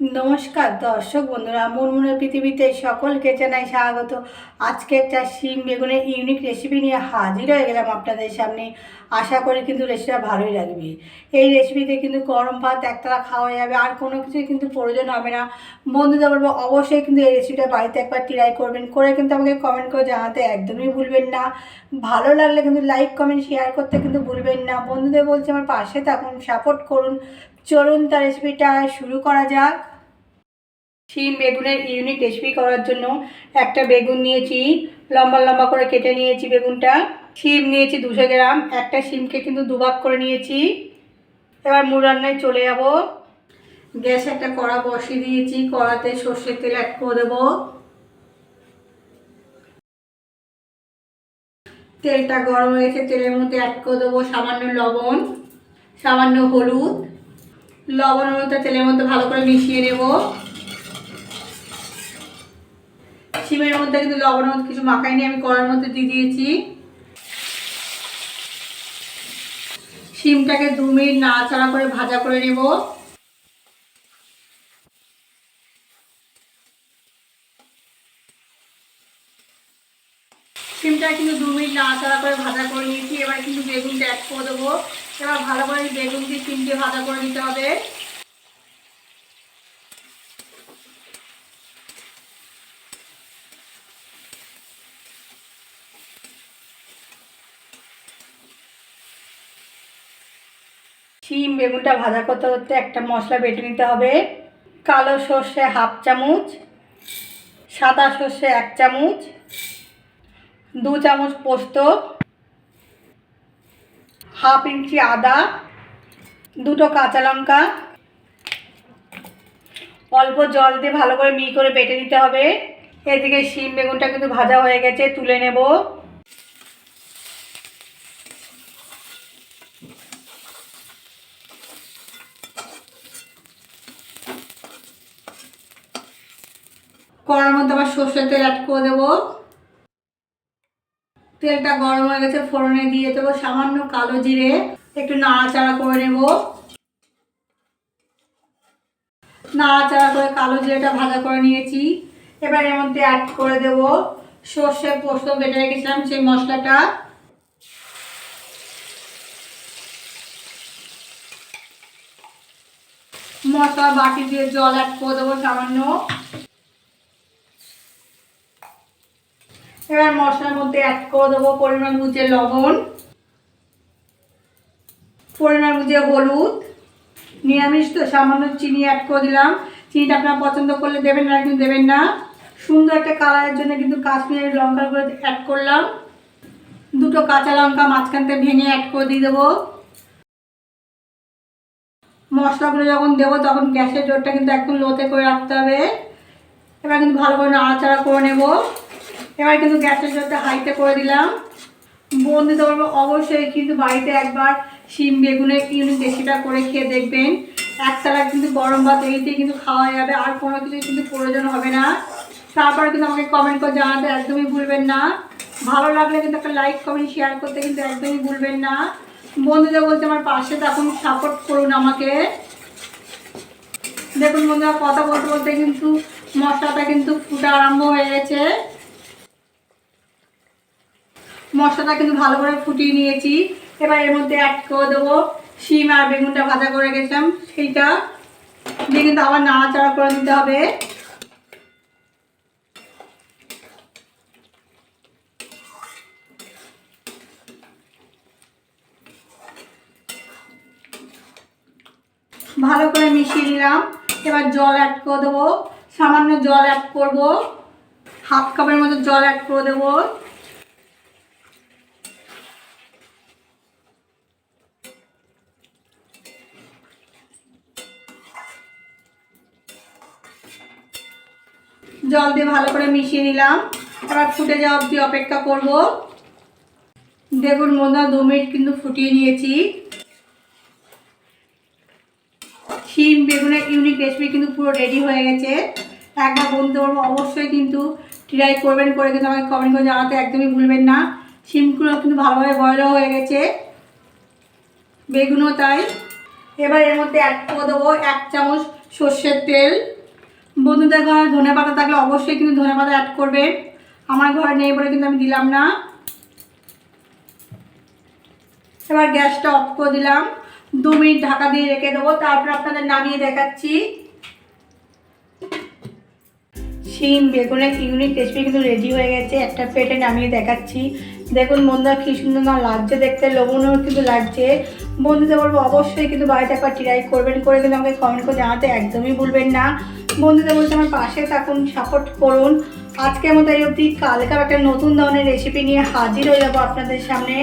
নমস্কার দর্শক বন্ধুরা, মুনমুনের পৃথিবীতে সকলকে জানাই স্বাগত। আজকে একটা শিম বেগুনের ইউনিক রেসিপি নিয়ে হাজির হয়ে গেলাম আপনাদের সামনে। আশা করি কিন্তু রেসিপিটা ভালোই লাগবে। এই রেসিপিতে কিন্তু গরম ভাত একতলা খাওয়া যাবে, আর কোনো কিছুই কিন্তু প্রয়োজন হবে না। বন্ধুদের বলব, অবশ্যই কিন্তু এই রেসিপিটা বাড়িতে একবার ট্রাই করবেন। করে কিন্তু আমাকে কমেন্ট করে জানাতে একদমই ভুলবেন না। ভালো লাগলে কিন্তু লাইক কমেন্ট শেয়ার করতে কিন্তু ভুলবেন না। বন্ধুদের বলছে আমার পাশে থাকুন সাপোর্ট করুন। চলুন তার রেসিপিটা শুরু করা যাক। শিম বেগুনের ইউনিক রেসিপি করার জন্য একটা বেগুন নিয়েছি, লম্বা লম্বা করে কেটে নিয়েছি বেগুনটা। শিম নিয়েছি দুশো গ্রাম, একটা শিমকে কিন্তু দুভাগ করে নিয়েছি। এবার মুড় রান্নায় চলে যাব। গ্যাসে একটা কড়া বসিয়ে দিয়েছি, কড়াতে সর্ষের তেল অ্যাড করে দেবো। তেলটা গরম হয়ে গেছে, তেলের মধ্যে অ্যাড করে দেবো সামান্য লবণ, সামান্য হলুদ। লবণ হলুদটা তেলের মধ্যে ভালো করে মিশিয়ে নেব। শিমের মধ্যে কিন্তু লবণ কিছু মাখাইনি, আমি কড়ার মধ্যে দিয়ে দিয়েছি। শিমটাকে দু মিনিট নাড়াচাড়া করে ভাজা করে নেব। শিমটা কিন্তু দু মিনিট নাড়াচাড়া করে ভাজা করে নিয়েছি, এবার কিন্তু বেগুনটা অ্যাড করে দেবো। এবার ভালো করে বেগুন দিয়ে শিমকে ভাজা করে নিতে হবে। শিম বেগুনটা ভাজা করতে করতে একটা মশলা বেটে নিতে হবে। কালো সর্ষে হাফ চামচ, সাদা সর্ষে এক চামচ, দু চামচ পোস্ত, হাফ ইঞ্চি আদা, দুটো কাঁচা লঙ্কা, অল্প জল দিয়ে ভালো করে মি করে বেটে নিতে হবে। এদিকে শিম বেগুনটা কিন্তু ভাজা হয়ে গেছে, তুলে নেব। কড়ার মধ্যে আবার সর্ষের তেল অ্যাড করে দেবো। তেলটা গরম হয়ে গেছে, ফোড়নে দিয়ে দেবো, সামান্য কালো জিরে, একটু নাড়াচাড়া করে নেব। নাড়াচাড়া করে কালো জিরেটা ভাজা করে নিয়েছি। এবার এর মধ্যে অ্যাড করে দেব সর্ষে পোস্ত বেটে রেখেছিলাম, সেই মশলাটা। মশলা বাটি দিয়ে জল অ্যাড করে দেবো সামান্য। এবার মশলার মধ্যে অ্যাড করে দেবো পরিমাণ বুঝে লবণ, পরিমাণ বুঝে হলুদ, নিরামিষ তো, সামান্য চিনি অ্যাড করে দিলাম। চিনিটা আপনারা পছন্দ করলে দেবেন, না কিন্তু দেবেন না। সুন্দর একটা কালারের জন্য কিন্তু কাশ্মীরের লঙ্কাগুলো অ্যাড করলাম। দুটো কাঁচা লঙ্কা মাঝখান থেকে ভেঙে অ্যাড করে দিয়ে দেবো। মশলাগুলো যখন দেবো, তখন গ্যাসের জোরটা কিন্তু একদম লোতে করে রাখতে হবে। এবার কিন্তু ভালো করে নাড়াচাড়া করে নেব। এবার কিন্তু গ্যাসের জলটা হাইতে করে দিলাম। বন্ধুদের অবশ্যই কিন্তু বাড়িতে একবার শিম বেগুনের ইউনিক রেসিপিটা করে খেয়ে দেখবেন। এক একতলা কিন্তু গরম ভাত এইতেই কিন্তু খাওয়া যাবে, আর কোনো কিছু কিন্তু প্রয়োজন হবে না। তারপরে কিন্তু আমাকে কমেন্ট করে জানাতে একদমই ভুলবেন না। ভালো লাগলে কিন্তু একটা লাইক কমেন্ট শেয়ার করতে কিন্তু একদমই ভুলবেন না। বন্ধুদের বলতে আমার পাশে তখন সাপোর্ট করুন আমাকে। দেখুন বন্ধুরা, কথা বলতে বলতে কিন্তু মশলাটা কিন্তু ফুটা আরম্ভ হয়ে গেছে। মশলাটা কিন্তু ভালো করে ফুটিয়ে নিয়েছি। এবার এর মধ্যে অ্যাড করে দেবো শিম আর বেগুনটা ভাজা করে গেছিলাম সেইটা দিয়ে কিন্তু আবার নাড়াচাড়া করে দিতে হবে। ভালো করে মিশিয়ে নিলাম। এবার জল অ্যাড করে দেবো। সামান্য জল অ্যাড করব। হাফ কাপের মতো জল অ্যাড করে দেবো। জল দিয়ে ভালো করে মিশিয়ে নিলাম। এবার ফুটে যাওয়া অবধি অপেক্ষা করব। দেখুন মনে দু মিনিট কিন্তু ফুটিয়ে নিয়েছি। শিম, বেগুনের ইউনিক রেসিপি কিন্তু পুরো রেডি হয়ে গেছে। একবার বন্ধু বলব, অবশ্যই কিন্তু ট্রাই করবেন করে কিন্তু আমাকে কমেন্ট করে জানাতে একদমই ভুলবেন না। শিমগুলো কিন্তু ভালোভাবে বয়লও হয়ে গেছে। বেগুনও তাই। এবার এর মধ্যে অ্যাড করে দেবো, এক চামচ সর্ষের তেল। বন্ধুদের ঘরে ধনে পাতা থাকলে অবশ্যই কিন্তু ধনে পাতা অ্যাড করবে। আমার ঘরে নেই বলে কিন্তু আমি দিলাম না। এবার গ্যাসটা অফ করে দিলাম। দু মিনিট ঢাকা দিয়ে রেখে দেবো, তারপর আপনাদের নামিয়ে দেখাচ্ছি। শিম, বেগুনের ইউনিক রেসিপি কিন্তু রেডি হয়ে গেছে। একটা প্লেটে নামিয়ে দেখাচ্ছি। দেখুন বন্ধুরা, কী সুন্দর না লাগছে দেখতে, লবণও কিন্তু লাগছে। বন্ধুদের বলব অবশ্যই কিন্তু বাড়িতে একবার ট্রাই করবেন, করে কিন্তু আমাকে কমেন্ট করে জানাতে একদমই ভুলবেন না। বন্ধুদের বলছে আমার পাশে থাকুন সাপোর্ট করুন। আজকে এই অবধি। কালকে একটা নতুন ধরনের রেসিপি নিয়ে হাজির হয়ে যাব আপনাদের সামনে।